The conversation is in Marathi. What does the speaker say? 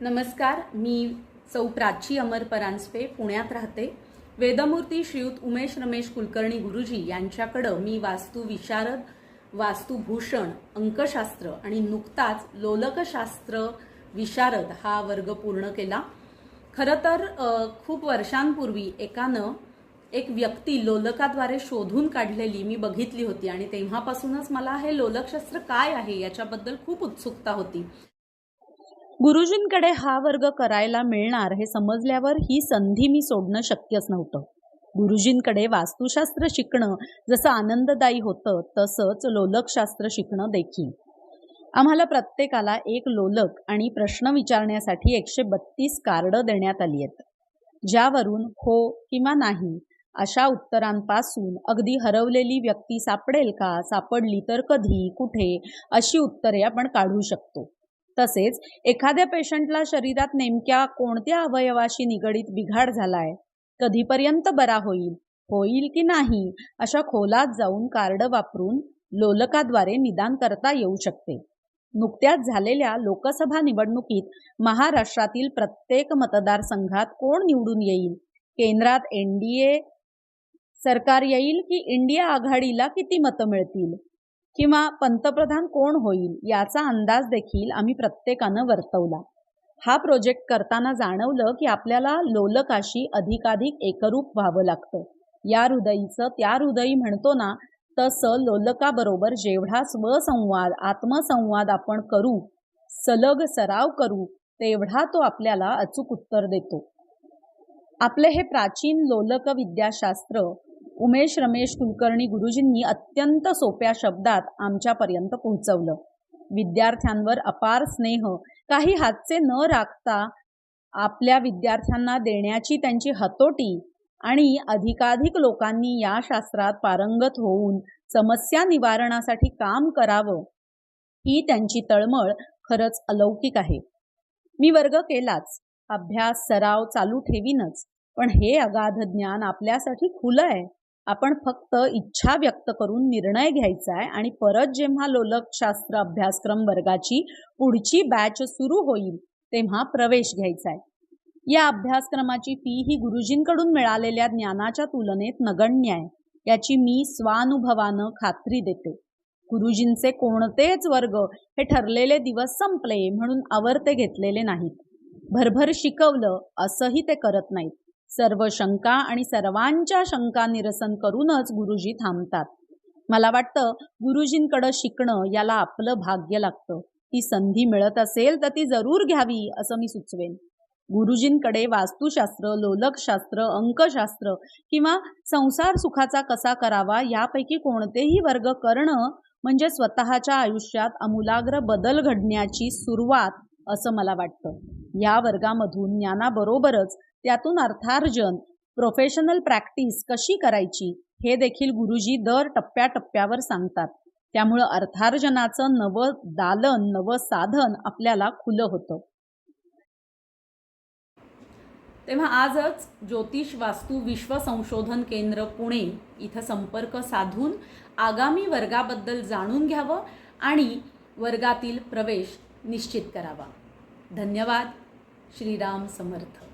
नमस्कार मी चौ प्राची अमर परांजपे पुण्यात राहते. वेदमूर्ती श्रीयुत उमेश रमेश कुलकर्णी गुरुजी यांच्याकडं मी वास्तू विशारद वास्तुभूषण अंकशास्त्र आणि नुकताच लोलकशास्त्र विशारद हा वर्ग पूर्ण केला. खरं तर खूप वर्षांपूर्वी एकानं एक व्यक्ती लोलकाद्वारे शोधून काढलेली मी बघितली होती आणि तेव्हापासूनच मला हे लोलकशास्त्र काय आहे याच्याबद्दल खूप उत्सुकता होती. गुरुजींकडे हा वर्ग करायला मिळणार हे समजल्यावर ही संधी मी सोडणं शक्यच नव्हतं. गुरुजींकडे वास्तुशास्त्र शिकणं जसं आनंददायी होतं तसंच लोलकशास्त्र शिकणं देखील. आम्हाला प्रत्येकाला एक लोलक आणि प्रश्न विचारण्यासाठी एकशे बत्तीस कार्ड देण्यात आली आहेत. ज्यावरून हो किंवा नाही अशा उत्तरांपासून अगदी हरवलेली व्यक्ती सापडेल का सापडली तर कधी कुठे अशी उत्तरे आपण काढू शकतो. तसेच एखाद्या पेशंटला शरीरात नेमक्या कोणत्या अवयवाशी निगडीत बिघाड झालाय? कधीपर्यंत बरा होईल? होईल की नाही? अशा खोलात जाऊन कार्ड वापरून लोलकाद्वारे निदान करता येऊ शकते. नुकत्याच झालेल्या लोकसभा निवडणुकीत महाराष्ट्रातील प्रत्येक मतदारसंघात कोण निवडून येईल? केंद्रात एनडीए सरकार येईल की इंडिया आघाडीला किती मतं मिळतील? किंवा पंतप्रधान कोण होईल याचा अंदाज देखील आम्ही प्रत्येकानं वर्तवला. हा प्रोजेक्ट करताना जाणवलं की आपल्याला लोलकाशी अधिकाधिक एकरूप व्हावं लागतं. या हृदयीचं त्या हृदयी म्हणतो ना तसं लोलकाबरोबर जेवढा स्वसंवाद आत्मसंवाद आपण करू सलग सराव करू तेवढा तो आपल्याला अचूक उत्तर देतो. आपले हे प्राचीन लोलक विद्याशास्त्र उमेश रमेश कुलकर्णी गुरुजींनी अत्यंत सोप्या शब्दात आमच्यापर्यंत पोहोचवलं. विद्यार्थ्यांवर अपार स्नेह काही हातचे न राखता आपल्या विद्यार्थ्यांना देण्याची त्यांची हतोटी आणि अधिकाधिक लोकांनी या शास्त्रात पारंगत होऊन समस्या निवारणासाठी काम करावं ही त्यांची तळमळ खरंच अलौकिक आहे. मी वर्ग केलाच अभ्यास सराव चालू ठेवीनच पण हे अगाध ज्ञान आपल्यासाठी खुलं आहे. आपण फक्त इच्छा व्यक्त करून निर्णय घ्यायचा आहे आणि परत जेव्हा लोलकशास्त्र अभ्यासक्रम वर्गाची पुढची बॅच सुरू होईल तेव्हा प्रवेश घ्यायचा आहे. या अभ्यासक्रमाची फी ही गुरुजींकडून मिळालेल्या ज्ञानाच्या तुलनेत नगण्य आहे. याची मी स्वानुभवानं खात्री देते. गुरुजींचे कोणतेच वर्ग हे ठरलेले दिवस संपले म्हणून आवर्ते घेतलेले नाहीत. भरभर शिकवलं असंही ते करत नाहीत. सर्व शंका आणि सर्वांच्या शंका निरसन करूनच गुरुजी थांबतात. मला वाटतं गुरुजींकडं शिकणं याला आपलं भाग्य लागतं. ती संधी मिळत असेल तर ती जरूर घ्यावी असं मी सुचवेन. गुरुजींकडे वास्तुशास्त्र लोलकशास्त्र अंकशास्त्र किंवा संसार सुखाचा कसा करावा यापैकी कोणतेही वर्ग करणं म्हणजे स्वतःच्या आयुष्यात आमूलाग्र बदल घडण्याची सुरुवात असं मला वाटतं. या वर्गामधून ज्ञानाबरोबरच त्यातून अर्थार्जन प्रोफेशनल प्रॅक्टिस कशी करायची हे देखील गुरुजी दर टप्प्याटप्प्यावर सांगतात. त्यामुळं अर्थार्जनाचं नवं दालन नवं साधन आपल्याला खुलं होतं. तेव्हा आजच ज्योतिष वास्तू विश्व संशोधन केंद्र पुणे इथं संपर्क साधून आगामी वर्गाबद्दल जाणून घ्यावं आणि वर्गातील प्रवेश निश्चित करावा. धन्यवाद. श्रीराम समर्थ.